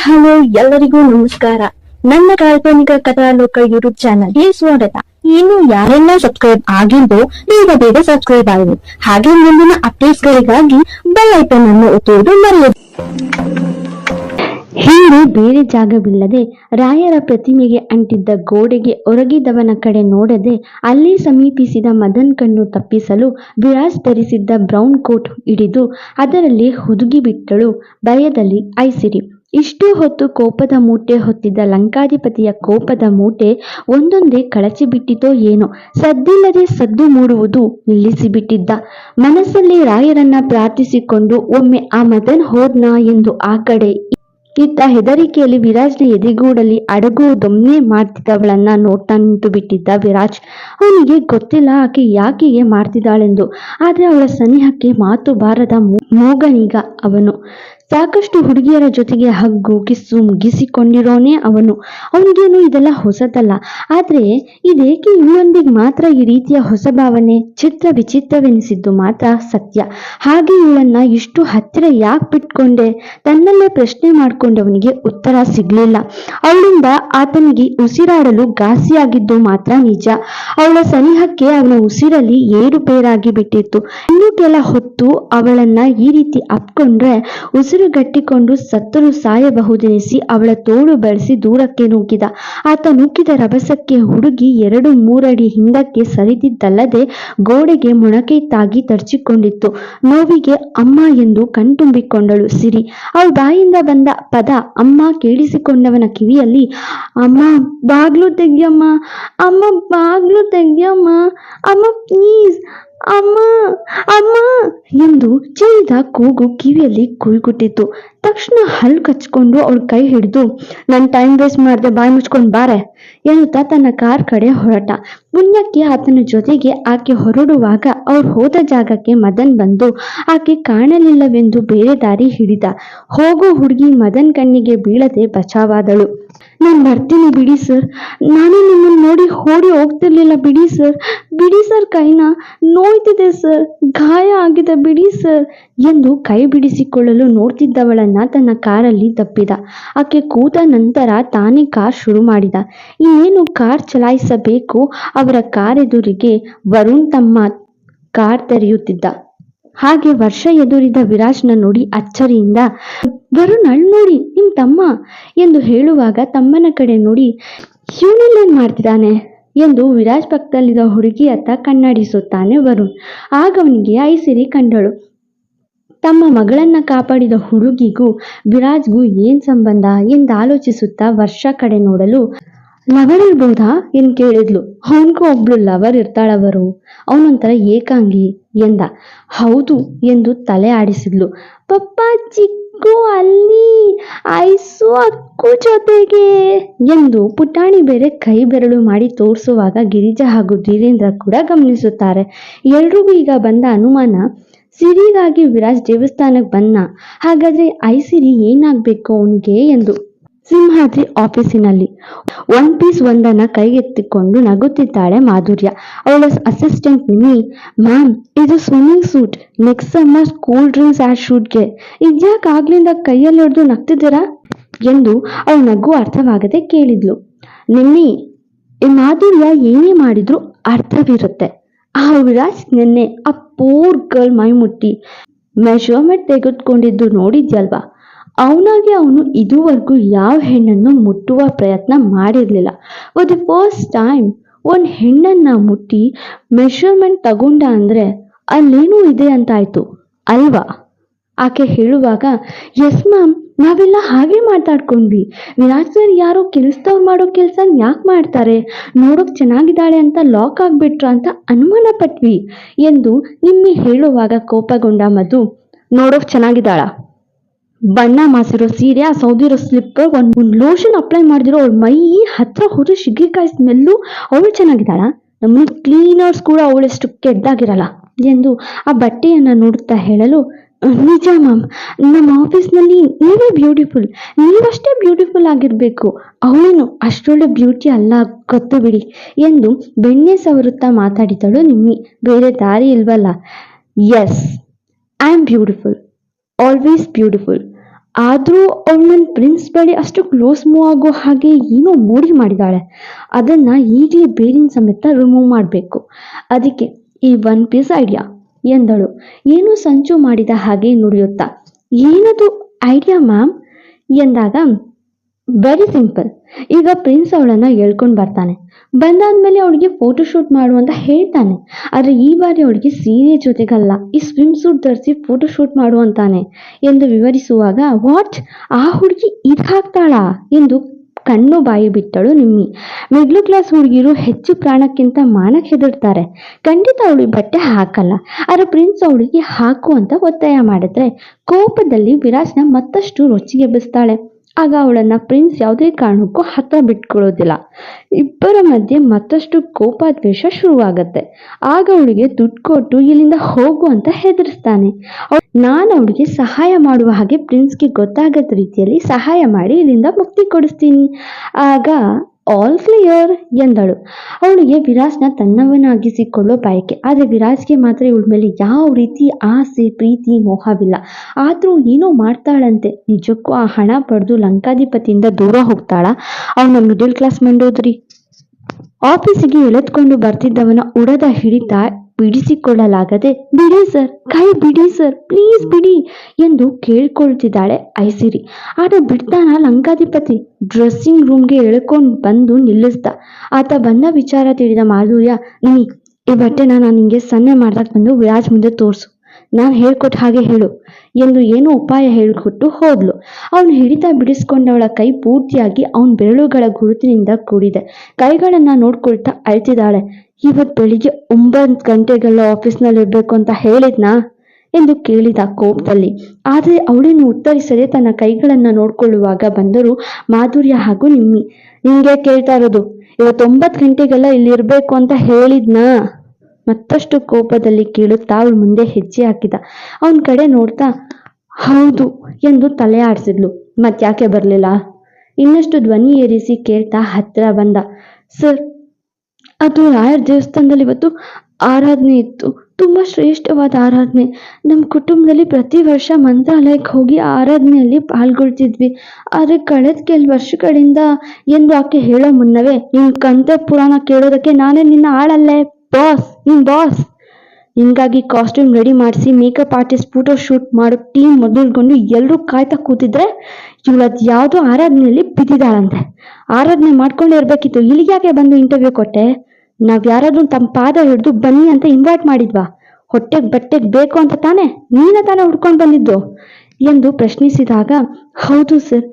Hello, ಎಲ್ಲರಿಗೂ ನಮಸ್ಕಾರ. ನನ್ನ ಕಾಲ್ಪನಿಕ ಕಥಾಲೋಕ ಯೂಟ್ಯೂಬ್ ಚಾನಲ್ಗೆ ಸ್ವಾಗತ. ಇನ್ನು ಯಾರೆಲ್ಲ ಸಬ್ಸ್ಕ್ರೈಬ್ ಆಗಿದ್ದು ಬೇಗ ಬೇಗ ಸಬ್ಸ್ಕ್ರೈಬ್ ಆಗಿದೆ ಹಾಗೆ ಮುಂದಿನ ಅಪ್ಡೇಟ್ಸ್ ಗಳಿಗಾಗಿ ಬೆಲ್ ಐಕನ್ ಅನ್ನು ಒತ್ತುವುದು ಮರೆಯದು. ಹಿಂದೆ ಬೇರೆ ಜಾಗವಿಲ್ಲದೆ ರಾಯರ ಪ್ರತಿಮೆಗೆ ಅಂಟಿದ್ದ ಗೋಡೆಗೆ ಒರಗಿದವನ ಕಡೆ ನೋಡದೆ ಅಲ್ಲಿ ಸಮೀಪಿಸಿದ ಮದನ್ ಕಣ್ಣು ತಪ್ಪಿಸಲು ವಿರಾಜ್ ಧರಿಸಿದ್ದ ಬ್ರೌನ್ ಕೋಟ್ ಹಿಡಿದು ಅದರಲ್ಲಿ ಹುದುಗಿ ಬಿಟ್ಟಳು. ಭಯದಲ್ಲಿ, ಐಸಿರಿ ಇಷ್ಟು ಹೊತ್ತು ಕೋಪದ ಮೂಟೆ ಹೊತ್ತಿದ್ದ ಲಂಕಾಧಿಪತಿಯ ಕೋಪದ ಮೂಟೆ ಒಂದೊಂದೇ ಕಳಚಿ ಬಿಟ್ಟಿತೋ ಏನೋ? ಸದ್ದಿಲ್ಲದೆ ಸದ್ದು ಮೂಡುವುದು ನಿಲ್ಲಿಸಿಬಿಟ್ಟಿದ್ದ ಮನಸ್ಸಲ್ಲಿ ರಾಯರನ್ನ ಪ್ರಾರ್ಥಿಸಿಕೊಂಡು ಒಮ್ಮೆ ಆ ಮದನ್ ಹೋದ್ನಾ ಎಂದು ಆ ಕಡೆ ಇತ್ತ ಹೆದರಿಕೆಯಲ್ಲಿ ವಿರಾಜ್ನ ಎದೆಗೂಡಲ್ಲಿ ಅಡಗುವುದೊಮ್ಮೆ ಮಾಡ್ತಿದ್ದವಳನ್ನ ನೋಡ್ತಾ ನಿಂತು ಬಿಟ್ಟಿದ್ದ ವಿರಾಜ್. ಅವನಿಗೆ ಗೊತ್ತಿಲ್ಲ ಆಕೆ ಯಾಕೆಗೆ ಮಾಡ್ತಿದ್ದಾಳೆಂದು. ಆದ್ರೆ ಅವಳ ಸನಿಹಕ್ಕೆ ಮಾತು ಬಾರದ ಮೂಗನೀಗ ಅವನು. ಸಾಕಷ್ಟು ಹುಡುಗಿಯರ ಜೊತೆಗೆ ಹಗ್ಗು, ಕಿಸ್ಸು ಮುಗಿಸಿಕೊಂಡಿರೋನೇ ಅವನು. ಅವನಿಗೇನು ಇದೆಲ್ಲ ಹೊಸತಲ್ಲ. ಆದರೆ ಇದೇಕೆ ಇವಳೊಂದಿಗೆ ಮಾತ್ರ ಈ ರೀತಿಯ ಹೊಸ ಭಾವನೆ? ಚಿತ್ರ ವಿಚಿತ್ರವೆನಿಸಿದ್ದು ಮಾತ್ರ ಸತ್ಯ. ಹಾಗೆ ಇವಳನ್ನ ಇಷ್ಟು ಹತ್ತಿರ ಯಾಕೆ ಬಿಟ್ಕೊಂಡೆ? ತನ್ನಲ್ಲೇ ಪ್ರಶ್ನೆ ಮಾಡ್ಕೊಂಡವನಿಗೆ ಉತ್ತರ ಸಿಗ್ಲಿಲ್ಲ. ಅವಳಿಂದ ಆತನಿಗೆ ಉಸಿರಾಡಲು ಘಾಸಿಯಾಗಿದ್ದು ಮಾತ್ರ ನಿಜ. ಅವಳ ಸನಿಹಕ್ಕೆ ಅವನ ಉಸಿರಲ್ಲಿ ಏರುಪೇರಾಗಿ ಬಿಟ್ಟಿತ್ತು. ಇನ್ನು ಕೆಲ ಹೊತ್ತು ಅವಳನ್ನ ಈ ರೀತಿ ಅಪ್ಕೊಂಡ್ರೆ ಉಸಿರು ಗಟ್ಟಿಕೊಂಡು ಸತ್ತರು ಸಾಯಬಹುದೆನಿಸಿ ಅವಳ ತೋಳು ಬಳಸಿ ದೂರಕ್ಕೆ ನೂಕಿದ ಆತ ನೂಕಿದ ರಭಸಕ್ಕೆ ಹುಡುಗಿ ಎರಡು ಮೂರಡಿ ಹಿಂದಕ್ಕೆ ಸರಿದಿದ್ದಲ್ಲದೆ ಗೋಡೆಗೆ ಮೊಣಕೈ ತಾಗಿ ತರ್ಚಿಕೊಂಡಿತ್ತು. ನೋವಿಗೆ ಅಮ್ಮ ಎಂದು ಕಣ್ತುಂಬಿಕೊಂಡಳು ಸಿರಿ. ಅವಳ ಬಾಯಿಂದ ಬಂದ ಪದ ಅಮ್ಮ ಕೇಳಿಸಿಕೊಂಡವನ ಕಿವಿಯಲ್ಲಿ ಅಮ್ಮ, ಬಾಗ್ಲು ತೆಗ್ಯಮ್ಮ. ಅಮ್ಮ, ಬಾಗ್ಲು ತೆಗ್ಯಮ್ಮ. ಅಮ್ಮ ಪ್ಲೀಸ್ ಅಮ್ಮ ಅಮ್ಮ. ಎಂದು ಚೈದ ಕೂಗು ಕಿವಿಯಲ್ಲಿ ಕುಯ್ಗುಟ್ಟಿತ್ತು ತಕ್ಷಣ ಹಲ್ಲು ಕಚ್ಕೊಂಡು ಅವಳು ಕೈ ಹಿಡಿದು ನನ್ನ ಟೈಮ್ ವೇಸ್ಟ್ ಮಾಡಿದೆ, ಬಾಯಿ ಮುಚ್ಕೊಂಡು ಬಾರೆ, ಎನ್ನುತ್ತಾ ತನ್ನ ಕಾರ್ ಕಡೆ ಹೊರಟ. ಪುಣ್ಯಕ್ಕೆ ಆತನ ಜೊತೆಗೆ ಆಕೆ ಹೊರಡುವಾಗ ಅವ್ರು ಹೋದ ಜಾಗಕ್ಕೆ ಮದನ್ ಬಂದು ಆಕೆ ಕಾಣಲಿಲ್ಲವೆಂದು ಬೇರೆ ದಾರಿ ಹಿಡಿದ. ಹೋಗೋ ಹುಡುಗಿ ಮದನ್ ಕಣ್ಣಿಗೆ ಬೀಳದೆ ಬಚಾವಾದಳು. ನಾನು ಬರ್ತೀನಿ ಬಿಡಿ ಸರ್. ನಾನು ನಿಮ್ಮನ್ನು ನೋಡಿ ಓಡಿ ಹೋಗ್ತಿರ್ಲಿಲ್ಲ ಬಿಡಿ ಸರ್. ಬಿಡಿ ಸರ್ ಕೈನ ನೋಯ್ತಿದೆ ಸರ್. ಗಾಯ ಆಗಿದೆ ಬಿಡಿ ಸರ್. ಎಂದು ಕೈ ಬಿಡಿಸಿಕೊಳ್ಳಲು ನೋಡ್ತಿದ್ದವಳನ್ನ ತನ್ನ ಕಾರಲ್ಲಿ ತಪ್ಪಿದ. ಆಕೆ ಕೂತ ನಂತರ ತಾನೇ ಕಾರ್ ಶುರು ಮಾಡಿದ. ಇನ್ನೇನು ಕಾರ್ ಚಲಾಯಿಸಬೇಕು? ಅವರ ಕಾರ್ ಎದುರಿಗೆ ವರುಣ್ ತಮ್ಮ ಕಾರ್ ತೆರೆಯುತ್ತಿದ್ದ. ಹಾಗೆ ವರ್ಷ ಎದುರಿದ ವಿರಾಜ್ನ ನೋಡಿ ಅಚ್ಚರಿಯಿಂದ ವರುಣ್ ಅಳ್ ನೋಡಿ, ನಿಮ್ ತಮ್ಮ ಎಂದು ಹೇಳುವಾಗ ತಮ್ಮನ ಕಡೆ ನೋಡಿ ಇವನೆಲ್ಲೇನ್ ಮಾಡ್ತಿದ್ದಾನೆ ಎಂದು ವಿರಾಜ್ ಪಕ್ಕದಲ್ಲಿದ್ದ ಹುಡುಗಿ ಅತ್ತ ಕಣ್ಣಾಡಿಸುತ್ತಾನೆ ವರುಣ್. ಆಗ ಅವನಿಗೆ ಐಸಿರಿ ಕಂಡಳು. ತಮ್ಮ ಮಗಳನ್ನ ಕಾಪಾಡಿದ ಹುಡುಗಿಗೂ ವಿರಾಜ್ಗೂ ಏನ್ ಸಂಬಂಧ? ಎಂದು ಆಲೋಚಿಸುತ್ತಾ ವರ್ಷ ಕಡೆ ನೋಡಲು ಲವರ್ ಇರ್ಬೋದಾ ಎಂದು ಕೇಳಿದ್ಲು. ಅವನಿಗೂ ಒಬ್ಳು ಲವರ್ ಇರ್ತಾಳವರು. ಅವನೊಂಥರ ಏಕಾಂಗಿ ಎಂದ. ಹೌದು ಎಂದು ತಲೆ ಆಡಿಸಿದ್ಲು. ಪಪ್ಪ ಚಿಕ್ಕು ಅಲ್ಲಿ ಐಸು ಅಕ್ಕು ಜೊತೆಗೆ ಎಂದು ಪುಟಾಣಿ ಬೇರೆ ಕೈ ಬೆರಳು ಮಾಡಿ ತೋರಿಸುವಾಗ ಗಿರಿಜಾ ಹಾಗೂ ಧೀರೇಂದ್ರ ಕೂಡ ಗಮನಿಸುತ್ತಾರೆ. ಎಲ್ರಿಗೂ ಈಗ ಬಂದ ಅನುಮಾನ, ಸಿರಿಗಾಗಿ ವಿರಾಜ್ ದೇವಸ್ಥಾನಕ್ಕೆ ಬಂದ ಹಾಗಾದ್ರೆ ಐಸಿರಿ ಏನಾಗ್ಬೇಕು ಅವನಿಗೆ ಎಂದು. ಸಿಂಹಾದ್ರಿ ಆಫೀಸಿನಲ್ಲಿ. ಒನ್ ಪೀಸ್ ಒಂದನ್ನ ಕೈಗೆತ್ತಿಕೊಂಡು ನಗುತ್ತಿದ್ದಾಳೆ ಮಾಧುರ್ಯ. ಅವಳ ಅಸಿಸ್ಟೆಂಟ್ ನಿಮಿ ಮ್ಯಾಮ್ ಇದು swimming suit next summer cool drinks ಆ ಶೂಟ್ಗೆ ಇದ್ಯಾಕೆ ಆಗ್ಲಿಂದ ಕೈಯಲ್ಲಿ ಹೊಡೆದು ನಗ್ತಿದ್ದೀರಾ? ಎಂದು ಅವಳ ನಗು ಅರ್ಥವಾಗದೆ ಕೇಳಿದ್ಲು. ನಿಮ್ಮಿ ಈ ಮಾಧುರ್ಯ ಏನೇ ಮಾಡಿದ್ರು ಅರ್ಥವಿರುತ್ತೆ. ಆ ವಿರಾಜ್ ನಿನ್ನೆ ಆ ಪೂರ್ ಗರ್ಲ್ ಮೈ ಮುಟ್ಟಿ ಮೆಷರ್ಮೆಂಟ್ ತೆಗೆದುಕೊಂಡಿದ್ದು ನೋಡಿದ್ಯಲ್ವಾ? ಅವನಾಗೆ ಅವನು ಇದುವರೆಗೂ ಯಾವ ಹೆಣ್ಣನ್ನು ಮುಟ್ಟುವ ಪ್ರಯತ್ನ ಮಾಡಿರಲಿಲ್ಲ. ಫಾರ್ ದಿ ಫಸ್ಟ್ ಟೈಮ್ ಒಂದು ಹೆಣ್ಣನ್ನು ಮುಟ್ಟಿ ಮೆಷರ್ಮೆಂಟ್ ತಗೊಂಡ ಅಂದರೆ ಅಲ್ಲೇನೂ ಇದೆ ಅಂತಾಯ್ತು. ಅಲ್ವಾ? ಆಕೆ ಹೇಳುವಾಗ ಎಸ್ ಮ್ಯಾಮ್ ನಾವೆಲ್ಲ ಹಾಗೆ ಮಾತಾಡ್ಕೊಂಡ್ವಿ. ವಿರಾಜ್ ಸರ್ ಯಾರೋ ಕೆಲಸದವ್ರು ಮಾಡೋ ಕೆಲಸ ಯಾಕೆ ಮಾಡ್ತಾರೆ? ನೋಡೋಕೆ ಚೆನ್ನಾಗಿದ್ದಾಳೆ ಅಂತ ಲಾಕ್ ಆಗ್ಬಿಟ್ರ ಅಂತ ಅನುಮಾನ ಪಟ್ವಿ ಎಂದು ನಿಮ್ಮಿ ಹೇಳುವಾಗ ಕೋಪಗೊಂಡ ಮಧು, ನೋಡೋಕೆ ಚೆನ್ನಾಗಿದ್ದಾಳ? ಬಣ್ಣ ಮಾಸಿರೋ ಸೀರೆ, ಆ ಸೌದಿರೋ ಸ್ಲಿಪ್ಪರ್ ಒಂದು ಲೋಷನ್ ಅಪ್ಲೈ ಮಾಡಿದಿರೋ ಅವ್ಳ ಮೈ ಹತ್ರ ಹೋದ್ರೆ ಶಿಗ್ರಿಕಾಯಿ ಸ್ಮೆಲ್ಲು ಅವಳು ಚೆನ್ನಾಗಿದ್ದಾಳ? ನಮ್ಮ ಕ್ಲೀನರ್ಸ್ ಕೂಡ ಅವಳೆಷ್ಟು ಕೆಡ್ದಾಗಿರಲ್ಲ ಎಂದು ಆ ಬಟ್ಟೆಯನ್ನು ನೋಡುತ್ತಾ ಹೇಳಲು, ನಿಜ ಮ್ಯಾಮ್ ನಮ್ಮ ಆಫೀಸ್ನಲ್ಲಿ ನೀವೇ ಬ್ಯೂಟಿಫುಲ್ ನೀವಷ್ಟೇ ಬ್ಯೂಟಿಫುಲ್ ಆಗಿರಬೇಕು. ಅವಳೇನು ಅಷ್ಟೊಳ್ಳೆ ಬ್ಯೂಟಿ ಅಲ್ಲ, ಗೊತ್ತು ಬಿಡಿ ಎಂದು ಬೆಣ್ಣೆ ಸವರುತ್ತಾ ಮಾತಾಡಿದಳು ನಿಮ್ಮಿ. ಬೇರೆ ದಾರಿ ಇಲ್ವಲ್ಲ. Yes I am beautiful always beautiful ಆದರೂ ಅವಳು ನನ್ನ ಪ್ರಿನ್ಸ್ ಬಳಿ ಅಷ್ಟು ಕ್ಲೋಸ್ ಮೂವ್ ಆಗೋ ಹಾಗೆ ಏನೋ ಮೋಡಿ ಮಾಡಿದಾಳೆ. ಅದನ್ನು ಈಗಲೇ ಬೇರಿನ ಸಮೇತ ರಿಮೂವ್ ಮಾಡಬೇಕು. ಅದಕ್ಕೆ ಈ ಒನ್ ಪೀಸ್ ಐಡಿಯಾ ಎಂದಳು. ಏನೋ ಸಂಚು ಮಾಡಿದ ಹಾಗೆ ನುಡಿಯುತ್ತಾ. ಏನದು ಐಡಿಯಾ ಮ್ಯಾಮ್ ಎಂದಾಗ ವೆರಿ ಸಿಂಪಲ್ ಈಗ ಪ್ರಿನ್ಸ್ ಅವಳನ್ನು ಹೇಳ್ಕೊಂಡು ಬರ್ತಾನೆ. ಬಂದಾದ್ಮೇಲೆ ಅವಳಿಗೆ ಫೋಟೋಶೂಟ್ ಮಾಡು ಅಂತ ಹೇಳ್ತಾನೆ. ಆದರೆ ಈ ಬಾರಿ ಅವಳಿಗೆ ಸೀರೆ ಜೊತೆಗಲ್ಲ, ಈ ಸ್ವಿಮ್ ಸೂಟ್ ಧರಿಸಿ ಫೋಟೋಶೂಟ್ ಮಾಡು ಅಂತಾನೆ ಎಂದು ವಿವರಿಸುವಾಗ ವಾಟ್ ಆ ಹುಡುಗಿ ಇದು ಎಂದು ಕಣ್ಣು ಬಾಯಿ ಬಿಟ್ಟಳು ನಿಮ್ಮಿ. ಮಿಡ್ಲ್ ಕ್ಲಾಸ್ ಹುಡುಗಿರು ಹೆಚ್ಚು ಪ್ರಾಣಕ್ಕಿಂತ ಮಾನಕ್ಕೆ ಹೆದರ್ತಾರೆ. ಖಂಡಿತ ಅವಳು ಬಟ್ಟೆ ಹಾಕಲ್ಲ. ಆದರೆ ಪ್ರಿನ್ಸ್ ಅವಳಿಗೆ ಹಾಕು ಅಂತ ಒತ್ತಾಯ ಮಾಡಿದ್ರೆ ಕೋಪದಲ್ಲಿ ವಿರಾಜ್ನ ಮತ್ತಷ್ಟು ರೊಚ್ಚಿಗೆಬ್ಬಿಸ್ತಾಳೆ ಆಗ ಅವಳನ್ನ ಪ್ರಿನ್ಸ್ ಯಾವುದೇ ಕಾರಣಕ್ಕೂ ಹತ್ರ ಬಿಟ್ಕೊಳ್ಳೋದಿಲ್ಲ. ಇಬ್ಬರ ಮಧ್ಯೆ ಮತ್ತಷ್ಟು ಕೋಪ ದ್ವೇಷ ಶುರುವಾಗತ್ತೆ. ಆಗ ಅವಳಿಗೆ ದುಡ್ಡು ಕೊಟ್ಟು ಇಲ್ಲಿಂದ ಹೋಗು ಅಂತ ಹೆದರಿಸ್ತಾನೆ. ನಾನು ಅವಳಿಗೆ ಸಹಾಯ ಮಾಡುವ ಹಾಗೆ ಪ್ರಿನ್ಸ್ಗೆ ಗೊತ್ತಾಗದ ರೀತಿಯಲ್ಲಿ ಸಹಾಯ ಮಾಡಿ ಇಲ್ಲಿಂದ ಮುಕ್ತಿ ಕೊಡಿಸ್ತೀನಿ. ಆಗ ಆಲ್ ಕ್ಲಿಯರ್ ಎಂದಳು. ಅವಳಿಗೆ ವಿರಾಜ್ನ ತನ್ನವನಾಗಿಸಿಕೊಳ್ಳೋ ಬಯಕೆ. ಆದರೆ ವಿರಾಜ್ಗೆ ಮಾತ್ರ ಇವಳ ಮೇಲೆ ಯಾವ ರೀತಿ ಆಸೆ, ಪ್ರೀತಿ, ಮೋಹವಿಲ್ಲ. ಆದರೂ ಏನೋ ಮಾಡ್ತಾಳಂತೆ. ನಿಜಕ್ಕೂ ಆ ಹಣ ಪಡೆದು ಲಂಕಾಧಿಪತಿಯಿಂದ ದೂರ ಹೋಗ್ತಾಳ. ಅವನ ಮಿಡಲ್ ಕ್ಲಾಸ್ ಮಂಡೋದ್ರಿ. ಆಫೀಸಿಗೆ ಎಳೆದುಕೊಂಡು ಬರ್ತಿದ್ದವನ ಉಡದ ಹಿಡಿತ ಬಿಡಿಸಿಕೊಳ್ಳಲಾಗದೆ, ಬಿಡಿ ಸರ್, ಕೈ ಬಿಡಿ ಸರ್, ಪ್ಲೀಸ್ ಬಿಡಿ ಎಂದು ಕೇಳ್ಕೊಳ್ತಿದ್ದಾಳೆ ಐಸಿರಿ. ಆತ ಬಿಡ್ತಾನ ಲಂಕಾಧಿಪತಿ. ಡ್ರೆಸ್ಸಿಂಗ್ ರೂಮ್ಗೆ ಎಳ್ಕೊಂಡು ಬಂದು ನಿಲ್ಲಿಸ್ದ. ಆತ ಬಂದ ವಿಚಾರ ತಿಳಿದ ಮಾಧುರ್ಯ ನೀ ಈ ಬಟ್ಟೆನ ನಾನು ನಿಂಗೆ ಸನ್ನೆ ಮಾಡ್ದಾಗ ಬಂದು ವಿರಾಜ್ ಮುಂದೆ ತೋರಿಸು. ನಾನು ಹೇಳ್ಕೊಟ್ಟ ಹಾಗೆ ಹೇಳು ಎಂದು ಏನೋ ಉಪಾಯ ಹೇಳಿಕೊಟ್ಟು ಹೋದ್ಲು. ಅವನು ಹಿಡಿತ ಬಿಡಿಸ್ಕೊಂಡವಳ ಕೈ ಪೂರ್ತಿಯಾಗಿ ಅವನ ಬೆರಳುಗಳ ಗುರುತಿನಿಂದ ಕೂಡಿದೆ. ಕೈಗಳನ್ನ ನೋಡ್ಕೊಳ್ತಾ ಅಳ್ತಿದ್ದಾಳೆ. ಇವತ್ತು ಬೆಳಿಗ್ಗೆ ಒಂಬತ್ತು ಗಂಟೆಗೆಲ್ಲ ಆಫೀಸ್ನಲ್ಲಿ ಇರ್ಬೇಕು ಅಂತ ಹೇಳಿದ್ನಾ? ಎಂದು ಕೇಳಿದ ಕೋಪದಲ್ಲಿ. ಆದರೆ ಅವಳನ್ನು ಉತ್ತರಿಸದೆ ತನ್ನ ಕೈಗಳನ್ನು ನೋಡಿಕೊಳ್ಳುವಾಗ ಬಂದರು ಮಾಧುರ್ಯ ಹಾಗೂ ನಿಮ್ಮಿ. ನಿಂಗೆ ಕೇಳ್ತಾ ಇರೋದು ಇವತ್ತೊಂಬತ್ತು ಗಂಟೆಗೆಲ್ಲ ಇಲ್ಲಿ ಇರ್ಬೇಕು ಅಂತ ಹೇಳಿದ್ನಾ? ಮತ್ತಷ್ಟು ಕೋಪದಲ್ಲಿ ಕೇಳುತ್ತಾ ಅವಳು ಮುಂದೆ ಹೆಜ್ಜೆ ಹಾಕಿದ. ಅವನ ಕಡೆ ನೋಡ್ತಾ, ಹೌದು ಎಂದು ತಲೆ ಆಡಿಸಿದ್ಲು. ಮತ್ಯಾಕೆ ಬರಲಿಲ್ಲ? ಇನ್ನಷ್ಟು ಧ್ವನಿ ಏರಿಸಿ ಕೇಳ್ತಾ ಹತ್ತಿರ ಬಂದ. ಸರ್ ಅದು ರಾಯರ್ ದೇವಸ್ಥಾನದಲ್ಲಿ ಇವತ್ತು ಆರಾಧನೆ ಇತ್ತು. ತುಂಬ ಶ್ರೇಷ್ಠವಾದ ಆರಾಧನೆ. ನಮ್ಮ ಕುಟುಂಬದಲ್ಲಿ ಪ್ರತಿ ವರ್ಷ ಮಂತ್ರಾಲಯಕ್ಕೆ ಹೋಗಿ ಆರಾಧನೆಯಲ್ಲಿ ಪಾಲ್ಗೊಳ್ತಿದ್ವಿ. ಆದರೆ ಕಳೆದ ಕೆಲವು ವರ್ಷಗಳಿಂದ ಎಂದು ಆಕೆ ಹೇಳೋ ಮುನ್ನವೇ ನಿನ್ನ ಕಂತ ಪುರಾಣ ಕೇಳೋದಕ್ಕೆ ನಾನೇ ನಿನ್ನ ಆಳಲ್ಲೇ, ಬಾಸ್, ನಿನ್ ಬಾಸ್. ಹಿಂಗಾಗಿ ಕಾಸ್ಟ್ಯೂಮ್ ರೆಡಿ ಮಾಡಿಸಿ, ಮೇಕಪ್ ಆರ್ಟಿಸ್ಟ್ ಫೋಟೋ ಶೂಟ್ ಮಾಡೋ ಟೀಮ್ ಮೊದಲುಗೊಂಡು ಎಲ್ಲರೂ ಕಾಯ್ತಾ ಕೂತಿದ್ರೆ ಇವತ್ತು ಯಾವುದೋ ಆರಾಧನೆಯಲ್ಲಿ ಬಿದ್ದಿದ್ದಾಳಂತೆ. ಆರಾಧನೆ ಮಾಡ್ಕೊಂಡೇ ಇರಬೇಕಿತ್ತು. ಇಲ್ಲಿಗೆ ಯಾಕೆ ಬಂದು ಇಂಟರ್ವ್ಯೂ ಕೊಟ್ಟೆ? ನಾವ್ ಯಾರಾದ್ರೂ ತಮ್ಮ ಪಾದ ಹಿಡಿದು ಬನ್ನಿ ಅಂತ ಇನ್ವೈಟ್ ಮಾಡಿದ್ವಾ? ಹೊಟ್ಟೆಗೆ ಬಟ್ಟೆಗೆ ಬೇಕು ಅಂತ ತಾನೆ? ನೀನ ತಾನೇ ಹುಡ್ಕೊಂಡು ಬಂದಿದ್ದು? ಎಂದು ಪ್ರಶ್ನಿಸಿದಾಗ, ಹೌದು ಸರ್.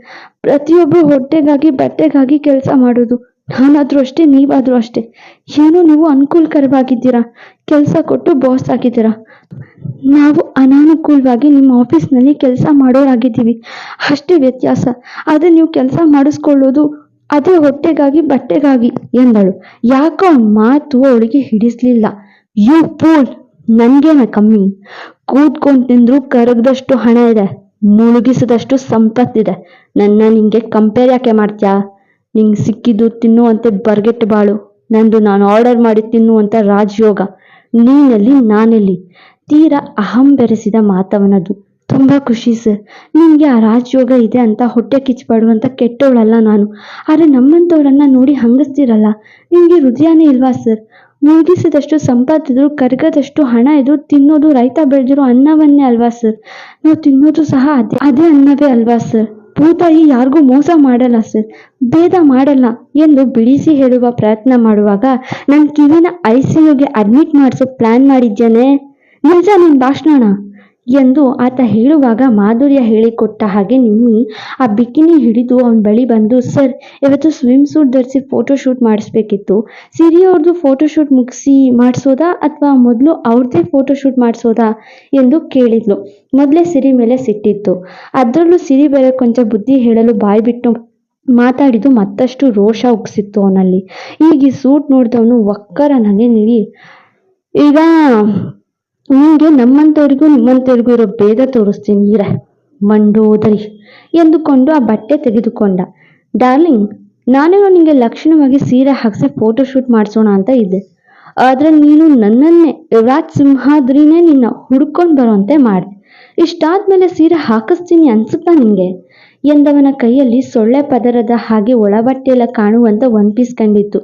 ಪ್ರತಿಯೊಬ್ಬರು ಹೊಟ್ಟೆಗಾಗಿ, ಬಟ್ಟೆಗಾಗಿ ಕೆಲಸ ಮಾಡೋದು. ನಾನಾದ್ರೂ ಅಷ್ಟೇ, ನೀವಾದ್ರೂ ಅಷ್ಟೇ. ಏನೋ ನೀವು ಅನುಕೂಲಕರವಾಗಿದ್ದೀರಾ? ಕೆಲಸ ಕೊಟ್ಟು ಬಾಸ್ ಆಗಿದ್ದೀರಾ? ನಾವು ಅನಾನುಕೂಲವಾಗಿ ನಿಮ್ಮ ಆಫೀಸ್ನಲ್ಲಿ ಕೆಲಸ ಮಾಡೋರಾಗಿದ್ದೀವಿ. ಅಷ್ಟೇ ವ್ಯತ್ಯಾಸ. ಆದರೆ ನೀವು ಕೆಲಸ ಮಾಡಿಸ್ಕೊಳ್ಳೋದು ಅದೇ ಹೊಟ್ಟೆಗಾಗಿ ಬಟ್ಟೆಗಾಗಿ ಎಂದಳು. ಯಾಕೋ ಮಾತು ಅವಳಿಗೆ ಹಿಡಿಸ್ಲಿಲ್ಲ. ಯು ಪೂಲ್, ನನ್ಗೇನ ಕಮ್ಮಿ? ಕೂತ್ಕೊಂಡು ತಿಂದ್ರು ಕರಗದಷ್ಟು ಹಣ ಇದೆ, ಮುಳುಗಿಸಿದಷ್ಟು ಸಂಪತ್ತಿದೆ ನನ್ನ ನಿಂಗೆ ಕಂಪೇರ್ ಯಾಕೆ ಮಾಡ್ತೀಯಾ? ನಿಂಗೆ ಸಿಕ್ಕಿದ್ದು ತಿನ್ನುವಂತೆ ಬರ್ಗೆಟ್ಟು ಬಾಳು. ನಂದು ನಾನು ಆರ್ಡರ್ ಮಾಡಿ ತಿನ್ನುವಂತ ರಾಜಯೋಗ. ನೀನಲ್ಲಿ, ನಾನೆಲ್ಲಿ? ತೀರಾ ಅಹಂ ಬೆರೆಸಿದ ಮಾತವನದು. ತುಂಬಾ ಖುಷಿ ಸರ್. ನಿಮಗೆ ಆ ರಾಜಯೋಗ ಇದೆ ಅಂತ ಹೊಟ್ಟೆ ಕಿಚ್ಚುಪಡುವಂತ ಕೆಟ್ಟವಳಲ್ಲ ನಾನು. ಆದರೆ ನಮ್ಮಂಥವ್ರನ್ನ ನೋಡಿ ಹಂಗಸ್ತಿರಲ್ಲ? ನಿಮಗೆ ಹೃದಯನೇ ಇಲ್ವಾ ಸರ್? ಮುಗಿಸಿದಷ್ಟು ಸಂಪಾದಿದ್ರು, ಕರಗದಷ್ಟು ಹಣ ಇದ್ರು, ತಿನ್ನೋದು ರೈತ ಬೆಳೆದಿರೋ ಅನ್ನವನ್ನೇ ಅಲ್ವಾ ಸರ್? ನಾವು ತಿನ್ನೋದು ಸಹ ಅದೇ ಅದೇ ಅನ್ನವೇ ಅಲ್ವಾ ಸರ್? ಭೂತಾಯಿ ಯಾರಿಗೂ ಮೋಸ ಮಾಡಲ್ಲ ಸರ್. ಭೇದ ಮಾಡಲ್ಲ ಎಂದು ಬಿಡಿಸಿ ಹೇಳುವ ಪ್ರಯತ್ನ ಮಾಡುವಾಗ ನನ್ನ ಕಿವಿನ ಐ ಸಿ ಯುಗೆ ಅಡ್ಮಿಟ್ ಮಾಡಿಸೋ ಪ್ಲಾನ್ ಮಾಡಿದ್ದೇನೆ. ನಿಜ ನಿನ್ ಭಾಷಣ ಎಂದು ಆತ ಹೇಳುವಾಗ ಮಾಧುರ್ಯ ಹೇಳಿಕೊಟ್ಟ ಹಾಗೆ ನಿಮ್ಮಿ ಆ ಬಿಕಿನಿ ಹಿಡಿದು ಅವನ ಬಳಿ ಬಂದು, ಸರ್, ಇವತ್ತು ಸ್ವಿಮ್ ಸೂಟ್ ಧರಿಸಿ ಫೋಟೋ ಶೂಟ್ ಮಾಡಿಸ್ಬೇಕಿತ್ತು. ಸಿರಿ ಅವ್ರದ್ದು ಫೋಟೋ ಶೂಟ್ ಮುಗಿಸಿ ಮಾಡಿಸೋದಾ ಅಥವಾ ಮೊದಲು ಅವ್ರದ್ದೇ ಫೋಟೋ ಶೂಟ್ ಮಾಡಿಸೋದಾ? ಎಂದು ಕೇಳಿದ್ಲು. ಮೊದಲೇ ಸಿರಿ ಮೇಲೆ ಸಿಟ್ಟಿತ್ತು. ಅದರಲ್ಲೂ ಸಿರಿ ಬೇರೆ ಕೊಂಚ ಬುದ್ಧಿ ಹೇಳಲು ಬಾಯಿ ಬಿಟ್ಟು ಮಾತಾಡಿದ್ದು ಮತ್ತಷ್ಟು ರೋಷ ಉಗ್ಸಿತ್ತು ಅವನಲ್ಲಿ. ಈಗ ಸೂಟ್ ನೋಡಿದವನು ಒಕ್ಕರ ನನಗೆ ನೀಡಿ, ಈಗ ನಿಂಗೆ ನಮ್ಮಂಥವ್ರಿಗೂ ನಿಮ್ಮಂಥವ್ರಿಗೂ ಇರೋ ಭೇದ ತೋರಿಸ್ತೀನಿ ಇರ, ಮಂಡೋದರಿ ಎಂದುಕೊಂಡು ಆ ಬಟ್ಟೆ ತೆಗೆದುಕೊಂಡ. ಡಾರ್ಲಿಂಗ್, ನಾನೇನೋ ನಿಂಗೆ ಲಕ್ಷಣವಾಗಿ ಸೀರೆ ಹಾಕ್ಸಿ ಫೋಟೋ ಶೂಟ್ ಮಾಡಿಸೋಣ ಅಂತ ಇದ್ದೆ. ಆದ್ರೆ ನೀನು ನನ್ನನ್ನೇ ರಾಜ್ ಸಿಂಹಾದ್ರಿನೇ ನಿನ್ನ ಹುಡ್ಕೊಂಡು ಬರೋಂತೆ ಮಾಡಿದೆ. ಇಷ್ಟಾದ್ಮೇಲೆ ಸೀರೆ ಹಾಕಿಸ್ತೀನಿ ಅನ್ಸುತ್ತಾ ನಿಂಗೆ? ಎಂದವನ ಕೈಯಲ್ಲಿ ಸೊಳ್ಳೆ ಪದರದ ಹಾಗೆ ಒಳಬಟ್ಟೆಲ್ಲ ಕಾಣುವಂತ ಒನ್ ಪೀಸ್ ಕಂಡಿತ್ತು.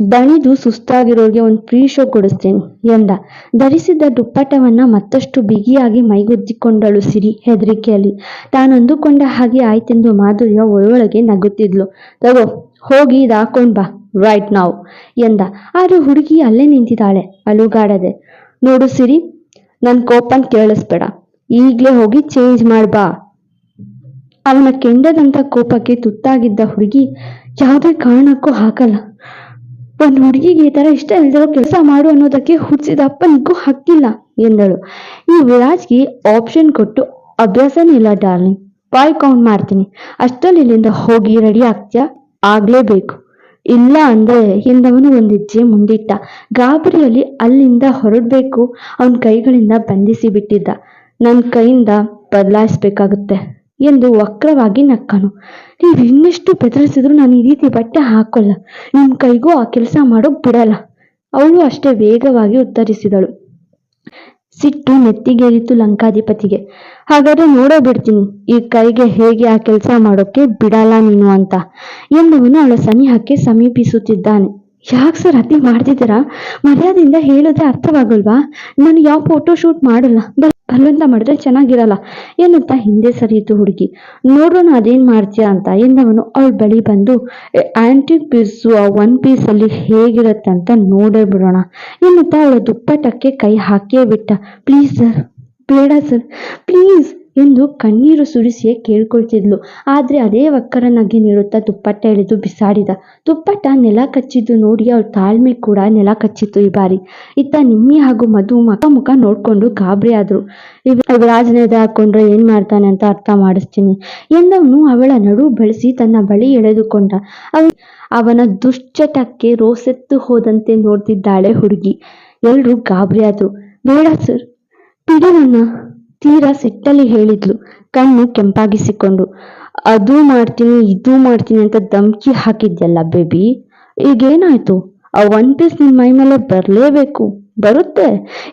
ದಣಿದು ಸುಸ್ತಾಗಿರೋರಿಗೆ ಒಂದು ಫ್ರೀ ಶೋ ಕೊಡಿಸ್ತೇನೆ ಎಂದ. ಧರಿಸಿದ್ದ ದುಪ್ಪಟವನ್ನ ಮತ್ತಷ್ಟು ಬಿಗಿಯಾಗಿ ಮೈಗುದ್ದಿಕೊಂಡಳು ಸಿರಿ ಹೆದರಿಕೆಯಲ್ಲಿ. ತಾನಂದುಕೊಂಡ ಹಾಗೆ ಆಯ್ತೆಂದು ಮಾಧುರ್ಯ ಒಳೊಳಗೆ ನಗುತ್ತಿದ್ಲು. ತಗೋ, ಹೋಗಿ ಇದಾಕೊಂಡ್ ಬಾ ರೈಟ್ ನಾವು ಎಂದ. ಆದ್ರೆ ಹುಡುಗಿ ಅಲ್ಲೇ ನಿಂತಿದ್ದಾಳೆ, ಅಲುಗಾಡದೆ. ನೋಡು ಸಿರಿ, ನನ್ ಕೋಪನ್ ಕೇಳಿಸ್ಬೇಡ. ಈಗ್ಲೇ ಹೋಗಿ ಚೇಂಜ್ ಮಾಡ್ಬಾ ಅವನ ಕೆಂಡದಂತ ಕೋಪಕ್ಕೆ ತುತ್ತಾಗಿದ್ದ ಹುಡುಗಿ ಯಾವುದೇ ಕಾರಣಕ್ಕೂ ಹಾಕಲ್ಲ. ಒಂದ್ ಹುಡುಗಿಗೆ ಈ ತರ ಇಷ್ಟ ಇಲ್ದಿರೋ ಕೆಲಸ ಮಾಡು ಅನ್ನೋದಕ್ಕೆ ಹುಟ್ಟಿಸಿದ ಅಪ್ಪನಿಗೂ ಹಕ್ಕಿಲ್ಲ ಎಂದಳು. ಈ ವಿರಾಜ್ಗೆ ಆಪ್ಷನ್ ಕೊಟ್ಟು, ಅಭ್ಯಾಸನೇ ಇಲ್ಲ ಡಾರ್ಲಿಂಗ್ ಬಾಯ್ ಕೌಂಟ್ ಮಾಡ್ತೀನಿ. ಅಷ್ಟರಲ್ಲಿ ಇಲ್ಲಿಂದ ಹೋಗಿ ರೆಡಿ ಆಗ್ತೀಯಾ? ಆಗ್ಲೇಬೇಕು. ಇಲ್ಲ ಅಂದ್ರೆ ಹಿಂದವನು ಒಂದು ಹೆಜ್ಜೆ ಮುಂದಿಟ್ಟ. ಗಾಬರಿಯಲ್ಲಿ ಅಲ್ಲಿಂದ ಹೊರಡ್ಬೇಕು. ಅವನ ಕೈಗಳಿಂದ ಬಂಧಿಸಿ ಬಿಟ್ಟಿದ್ದ. ನನ್ನ ಕೈಯಿಂದ ಬದಲಾಯಿಸ್ಬೇಕಾಗುತ್ತೆ. ಎಂದು ವಕ್ರವಾಗಿ ನಕ್ಕನು. ನೀವು ಇನ್ನೆಷ್ಟು ಬೆದರಿಸಿದ್ರು ನಾನು ಈ ರೀತಿ ಬಟ್ಟೆ ಹಾಕೋಲ್ಲ. ನಿಮ್ ಕೈಗೂ ಆ ಕೆಲಸ ಮಾಡೋಕ್ ಬಿಡಲ್ಲ. ಅವಳು ಅಷ್ಟೇ ವೇಗವಾಗಿ ಉತ್ತರಿಸಿದಳು. ಸಿಟ್ಟು ನೆತ್ತಿಗೇರಿತು ಲಂಕಾಧಿಪತಿಗೆ. ಹಾಗಾದ್ರೆ ನೋಡೋ ಬಿಡ್ತೀನಿ. ಈ ಕೈಗೆ ಹೇಗೆ ಆ ಕೆಲಸ ಮಾಡೋಕೆ ಬಿಡಲ್ಲ ನೀನು ಅಂತ ಎಂದವನು ಅವಳ ಸನಿಹಕ್ಕೆ ಸಮೀಪಿಸುತ್ತಿದ್ದಾನೆ. ಯಾಕೆ ಸರ್ ಅತಿ ಮಾಡ್ತಿದ್ದೀರಾ? ಮರ್ಯಾದೆಯಿಂದ ಹೇಳಿದ್ರೆ ಅರ್ಥವಾಗಲ್ವಾ? ನಾನು ಯಾವ ಫೋಟೋ ಶೂಟ್ ಮಾಡಲ್ಲ. ಬಲವಂತ ಮಾಡಿದ್ರೆ ಚೆನ್ನಾಗಿರಲ್ಲ. ಏನಂತ ಹಿಂದೆ ಸರಿಯಿತು ಹುಡುಗಿ. ನೋಡೋಣ ಅದೇನ್ ಮಾಡ್ತೀಯಾ ಅಂತ. ಎಂದವನು ಅವಳ ಬಳಿ ಬಂದು ಆಂಟಿಕ್ ಪೀಸು ಆ ಒನ್ ಪೀಸಲ್ಲಿ ಹೇಗಿರುತ್ತೆ ಅಂತ ನೋಡೇ ಬಿಡೋಣ. ಏನಂತ ಅವಳ ದುಪ್ಪಟಕ್ಕೆ ಕೈ ಹಾಕಿಯೇ ಬಿಟ್ಟ. ಪ್ಲೀಸ್ ಸರ್ ಬೇಡ ಸರ್ ಪ್ಲೀಸ್ ಎಂದು ಕಣ್ಣೀರು ಸುರಿಸಿಯೇ ಕೇಳ್ಕೊಳ್ತಿದ್ಲು. ಆದ್ರೆ ಅದೇ ವಕ್ಕರನಾಗಿ ನಗೆ ನೀಡುತ್ತಾ ದುಪ್ಪಟ್ಟ ಎಳೆದು ಬಿಸಾಡಿದ. ದುಪ್ಪಟ್ಟ ನೆಲ ಕಚ್ಚಿದ್ದು ನೋಡಿ ಅವ್ರ ತಾಳ್ಮೆ ಕೂಡ ನೆಲ ಕಚ್ಚಿತ್ತು ಈ ಬಾರಿ. ಇತ್ತ ನಿಮ್ಮಿ ಹಾಗೂ ಮಧು ಮುಖ ಮುಖ ನೋಡ್ಕೊಂಡು ಗಾಬರಿ ಆದ್ರು. ರಾಜನ ರಾಜನೇದ ಹಾಕೊಂಡ್ರೆ ಏನ್ ಮಾಡ್ತಾನೆ ಅಂತ ಅರ್ಥ ಮಾಡಿಸ್ತೀನಿ ಎಂದವನು ಅವಳ ನಡು ಬೆಳೆಸಿ ತನ್ನ ಬಳಿ ಎಳೆದುಕೊಂಡ. ಅವ, ಅವನ ದುಶ್ಚಟಕ್ಕೆ ರೋಸೆತ್ತು ಹೋದಂತೆ ನೋಡ್ತಿದ್ದಾಳೆ ಹುಡುಗಿ. ಎಲ್ರೂ ಗಾಬರಿ ಆದ್ರು. ಬೇಡ ಸರ್. ಬಿಡಿ ನನ್ನ. ತೀರಾ ಸಿಟ್ಟಲ್ಲಿ ಹೇಳಿದ್ಲು. ಕಣ್ಣು ಕೆಂಪಾಗಿಸಿಕೊಂಡು, ಅದು ಮಾಡ್ತೀನಿ, ಇದು ಮಾಡ್ತೀನಿ ಅಂತ ಧಮ್ಕಿ ಹಾಕಿದ್ಯಲ್ಲ ಬೇಬಿ? ಈಗೇನಾಯ್ತು? ಆ ಒನ್ ಪೀಸ್ ನಿನ್ ಮೈ ಮೇಲೆ ಬರ್ಲೇಬೇಕು. ಬರುತ್ತೆ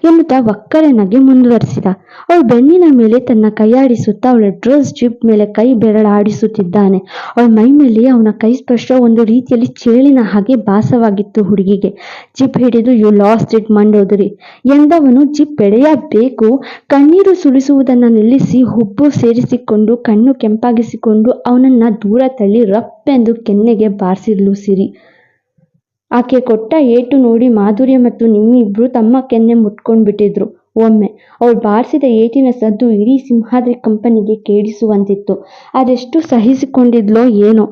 ಎನ್ನುತ್ತಾ ಒಕ್ಕರೆನಾಗಿ ನಗೆ ಮುಂದುವರಿಸಿದ. ಅವಳು ಬೆನ್ನಿನ ಮೇಲೆ ತನ್ನ ಕೈಯಾಡಿಸುತ್ತಾ ಅವಳ ಡ್ರೆಸ್ ಜಿಪ್ ಮೇಲೆ ಕೈ ಬೆರಳಾಡಿಸುತ್ತಿದ್ದಾನೆ. ಅವಳ ಮೈ ಮೇಲೆ ಅವನ ಕೈ ಸ್ಪರ್ಶ ಒಂದು ರೀತಿಯಲ್ಲಿ ಚೇಳಿನ ಹಾಗೆ ಭಾಸವಾಗಿತ್ತು ಹುಡುಗಿಗೆ. ಜಿಪ್ ಹಿಡಿದು ಯು ಲಾಸ್ಟ್ ಇಟ್ ಮಂಡೋದರಿ. ಎಂದವನು ಜಿಪ್ ಬೆಳೆಯಬೇಕು ಕಣ್ಣೀರು ಸುಳಿಸುವುದನ್ನು ನಿಲ್ಲಿಸಿ, ಹುಬ್ಬು ಸೇರಿಸಿಕೊಂಡು, ಕಣ್ಣು ಕೆಂಪಾಗಿಸಿಕೊಂಡು ಅವನನ್ನ ದೂರ ತಳ್ಳಿ ರಪ್ಪೆಂದು ಕೆನ್ನೆಗೆ ಬಾರಿಸಿದ್ಲು ಸಿರಿ ಆಕೆ ಕೊಟ್ಟ ಏಟು ನೋಡಿ ಮಾಧುರ್ಯ ಮತ್ತು ನಿಮ್ಮಿ ಇಬ್ರು ತಮ್ಮ ಕೆನ್ನೆ ಮುಟ್ಕೊಂಡ್ ಬಿಟ್ಟಿದ್ರು ಒಮ್ಮೆ ಅವ್ರು ಬಾರಿಸಿದ ಏಟಿನ ಸದ್ದು ಇಡೀ ಸಿಂಹಾದ್ರಿ ಕಂಪನಿಗೆ ಕೇಳಿಸುವಂತಿತ್ತು. ಅದೆಷ್ಟು ಸಹಿಸಿಕೊಂಡಿದ್ಲೋ ಏನೋ,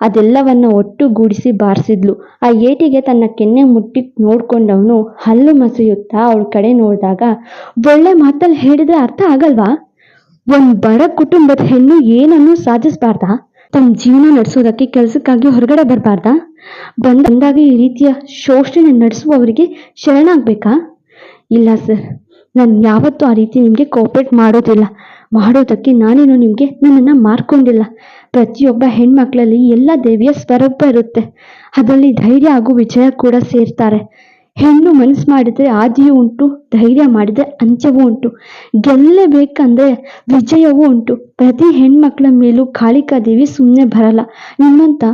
ಅದೆಲ್ಲವನ್ನ ಒಟ್ಟುಗೂಡಿಸಿ ಬಾರಿಸಿದ್ಲು. ಆ ಏಟಿಗೆ ತನ್ನ ಕೆನ್ನೆ ಮುಟ್ಟಿ ನೋಡ್ಕೊಂಡವನು ಹಲ್ಲು ಮಸೆಯುತ್ತಾ ಅವಳ ಕಡೆ ನೋಡಿದಾಗ, ಒಳ್ಳೆ ಮಾತಲ್ಲಿ ಹೇಳಿದ್ರೆ ಅರ್ಥ ಆಗಲ್ವಾ? ಒಂದು ಬಡ ಕುಟುಂಬದ ಹೆಣ್ಣು ಏನನ್ನೂ ಸಾಧಿಸಬಾರ್ದಾ? ತಮ್ಮ ಜೀವನ ನಡೆಸೋದಕ್ಕೆ ಕೆಲಸಕ್ಕಾಗಿ ಹೊರಗಡೆ ಬರಬಾರ್ದಾ? ಬಂದ್ ಬಂದಾಗ ಈ ರೀತಿಯ ಶೋಷಣೆ ನಡೆಸುವವರಿಗೆ ಶರಣಾಗಬೇಕಾ? ಇಲ್ಲ ಸರ್, ನಾನು ಯಾವತ್ತೂ ಆ ರೀತಿ ನಿಮಗೆ ಕೋಪರೇಟ್ ಮಾಡೋದಿಲ್ಲ. ಮಾಡೋದಕ್ಕೆ ನಾನೇನು ನಿಮಗೆ ನನ್ನನ್ನು ಮಾರ್ಕೊಂಡಿಲ್ಲ. ಪ್ರತಿಯೊಬ್ಬ ಹೆಣ್ಮಕ್ಳಲ್ಲಿ ಎಲ್ಲ ದೇವಿಯ ಸ್ವರೂಪ ಇರುತ್ತೆ. ಅದರಲ್ಲಿ ಧೈರ್ಯ ಹಾಗೂ ವಿಜಯ ಕೂಡ ಸೇರ್ತಾರೆ. ಹೆಣ್ಣು ಮನಸ್ಸು ಮಾಡಿದ್ರೆ ಆದಿಯೂ ಉಂಟು, ಧೈರ್ಯ ಮಾಡಿದ್ರೆ ಅಂತ್ಯವೂ ಉಂಟು. ಗೆಲ್ಲಬೇಕಂದ್ರೆ ವಿಜಯವೂ ಉಂಟು. ಪ್ರತಿ ಹೆಣ್ಮಕ್ಳ ಮೇಲೂ ಕಾಳಿಕಾದೇವಿ ಸುಮ್ಮನೆ ಬರಲ್ಲ. ನಿಮ್ಮಂತ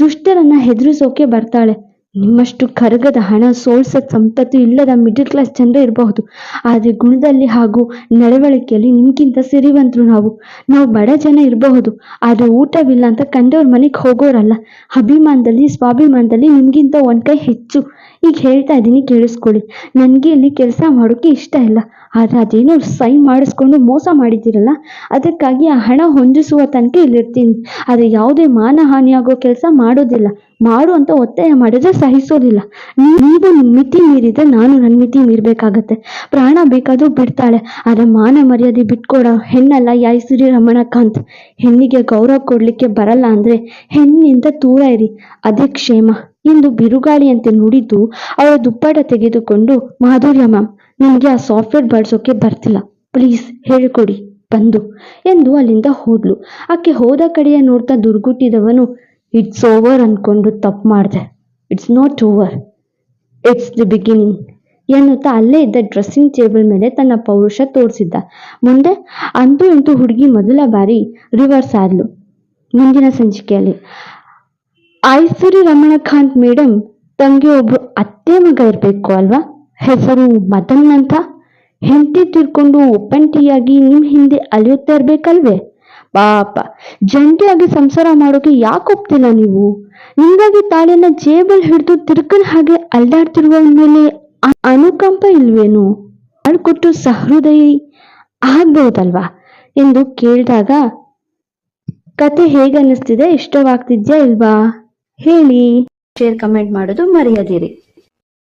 ದುಷ್ಟರನ್ನ ಹೆದರಿಸೋಕೆ ಬರ್ತಾಳೆ. ನಿಮ್ಮಷ್ಟು ಕರಗದ ಹಣ ಸೋಲ್ಸದ ಸಂಪತ್ತು ಇಲ್ಲದ ಮಿಡಲ್ ಕ್ಲಾಸ್ ಜನರ ಇರಬಹುದು. ಆದರೆ ಗುಣದಲ್ಲಿ ಹಾಗೂ ನಡವಳಿಕೆಯಲ್ಲಿ ನಿಮ್ಗಿಂತ ಸಿರಿವಂತರು ನಾವು. ನಾವು ಬಡ ಜನ ಇರಬಹುದು. ಆದರೆ ಊಟವಿಲ್ಲ ಅಂತ ಕಂಡವ್ರ ಮನೆಗೆ ಹೋಗೋರಲ್ಲ. ಅಭಿಮಾನದಲ್ಲಿ, ಸ್ವಾಭಿಮಾನದಲ್ಲಿ ನಿಮ್ಗಿಂತ ಒಂದು ಕೈ ಹೆಚ್ಚು. ಈಗ ಹೇಳ್ತಾ ಇದ್ದೀನಿ ಕೇಳಿಸ್ಕೊಳ್ಳಿ. ನನಗೆ ಇಲ್ಲಿ ಕೆಲಸ ಮಾಡೋಕೆ ಇಷ್ಟ ಇಲ್ಲ. ಆದರೆ ಅದೇನೋ ಸೈನ್ ಮಾಡಿಸ್ಕೊಂಡು ಮೋಸ ಮಾಡಿದ್ದೀರಲ್ಲ, ಅದಕ್ಕಾಗಿ ಆ ಹಣ ಹೊಂದಿಸುವ ತನಕ ಇಲ್ಲಿರ್ತೀನಿ. ಆದರೆ ಯಾವುದೇ ಮಾನಹಾನಿಯಾಗೋ ಕೆಲಸ ಮಾಡೋದಿಲ್ಲ. ಮಾಡು ಅಂತ ಒತ್ತಾಯ ಮಾಡಿದ್ರೆ ಸಹಿಸೋದಿಲ್ಲ. ನೀವು ಮಿತಿ ಮೀರಿದ್ರೆ ನಾನು ನನ್ನ ಮಿತಿ ಮೀರಬೇಕಾಗತ್ತೆ. ಪ್ರಾಣ ಬೇಕಾದರೂ ಬಿಡ್ತಾಳೆ, ಆದರೆ ಮಾನ ಮರ್ಯಾದೆ ಬಿಟ್ಕೊಡೋ ಹೆಣ್ಣಲ್ಲ ಯಾಯಿಸಿರಿ ರಮಣಕಾಂತ್. ಹೆಣ್ಣಿಗೆ ಗೌರವ ಕೊಡ್ಲಿಕ್ಕೆ ಬರಲ್ಲ ಅಂದ್ರೆ ಹೆಣ್ಣಿಂದ ತೂರ ಇರಿ. ಅದೇ ಕ್ಷೇಮ. ಎಂದು ಬಿರುಗಾಳಿಯಂತೆ ನುಡಿದು ಅವರ ದುಪ್ಪಟ ತೆಗೆದುಕೊಂಡು, ಮಾಧುರ್ಯ ಮ್ಯಾಮ್ ನನಗೆ ಆ ಸಾಫ್ಟ್ವೇರ್ ಬಳಸೋಕೆ ಬರ್ತಿಲ್ಲ. ಪ್ಲೀಸ್ ಹೇಳಿಕೊಡಿ, ಬಂದು, ಎಂದು ಅಲ್ಲಿಂದ ಹೋದ್ಲು. ಆಕೆ ಹೋದ ಕಡೆಯ ನೋಡ್ತಾ ದುರ್ಗುಟ್ಟಿದವನು, ಇಟ್ಸ್ ಓವರ್ ಅಂದ್ಕೊಂಡು ತಪ್ಪು ಮಾಡಿದೆ. It's not over. It's the beginning, ಎನ್ನುತ್ತಾ ಅಲ್ಲೇ ಇದ್ದ ಡ್ರೆಸ್ಸಿಂಗ್ ಟೇಬಲ್ ಮೇಲೆ ತನ್ನ ಪೌರುಷ ತೋರಿಸಿದ್ದ. ಮುಂದೆ ಅಂತೂ ಇಂತೂ ಹುಡುಗಿ ಮೊದಲ ಬಾರಿ ರಿವರ್ಸ್ ಆದ್ಲು. ಮುಂದಿನ ಸಂಚಿಕೆಯಲ್ಲಿ. ಐಶ್ವರ್ಯ ರಮಣಕಾಂತ್ ಮೇಡಮ್ ತಂಗಿ ಒಬ್ರು ಅತ್ತೆ ಮಗ ಇರಬೇಕು ಅಲ್ವಾ? ಹೆಸರು ಮದನ್ ಅಂತ ಹೆಂಡತಿ ತಿರ್ಕೊಂಡು ಒಪ್ಪಂಟಿಯಾಗಿ ನಿಮ್ ಹಿಂದೆ ಅಲಿಯುತ್ತಾ ಇರ್ಬೇಕಲ್ವೇ? ಪಾಪ, ಜಂಟಿಯಾಗಿ ಸಂಸಾರ ಮಾಡೋಕೆ ಯಾಕೆ ಒಪ್ತಿಲ್ಲ ನೀವು? ನಿಮ್ಗಾಗಿ ತಾಳಿನ ಜೇಬಲ್ ಹಿಡಿದು ತಿರ್ಕನ್ ಹಾಗೆ ಅಲ್ದಾಡ್ತಿರುವ ಮೇಲೆ ಅನುಕಂಪ ಇಲ್ವೇನು? ಕೊಟ್ಟು ಸಹೃದಯಿ ಆಗ್ಬಹುದಲ್ವಾ? ಎಂದು ಕೇಳಿದಾಗ, ಕತೆ ಹೇಗನ್ನಿಸ್ತಿದೆ? ಇಷ್ಟವಾಗ್ತಿದ್ಯಾ ಇಲ್ವಾ? ಹೇಳಿ ಶೇರ್ ಕಮೆಂಟ್ ಮಾಡೋದು ಮರೆಯದಿರಿ.